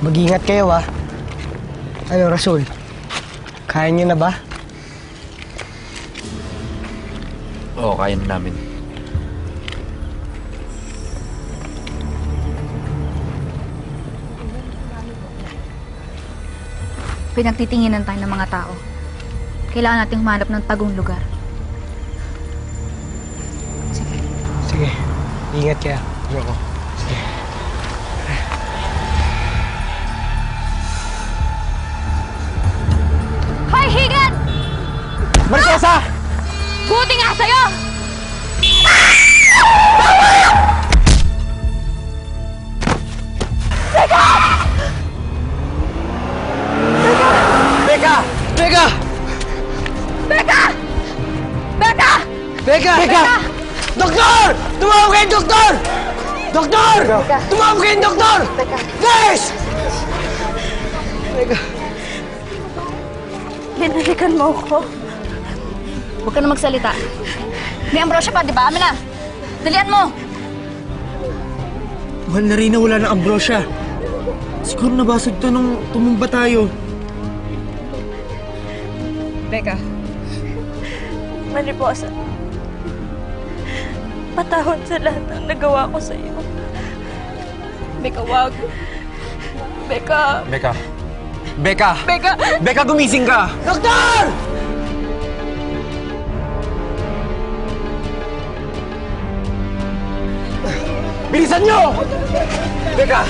Mag-ingat kayo, ha? Ano, Rasul? Kaya niyo na ba? Oo, kaya na namin. Pinagtitinginan tayo ng mga tao. Kailangan nating humanap ng tagong lugar. Sige, ingat kayo. Ayoko. Beka! Beka! Doktor! Tumawag kayo, doktor! Doktor! Tumawag kayo, doktor! Nurse! Binalikan mo ako. Huwag ka na magsalita. May ambrosya pa, di ba? Amin na! Dalian mo! Mahal na rin na wala na ambrosya. Siguro nabasag to nung tumumba tayo. Becca. Mariposa. Patawad sa lahat ng nagawa ko sa iyo. Becca, wag. Becca. Beka. Beka! Becca. Beka, gumising ka! Doktor! Bilisan nyo! Beka!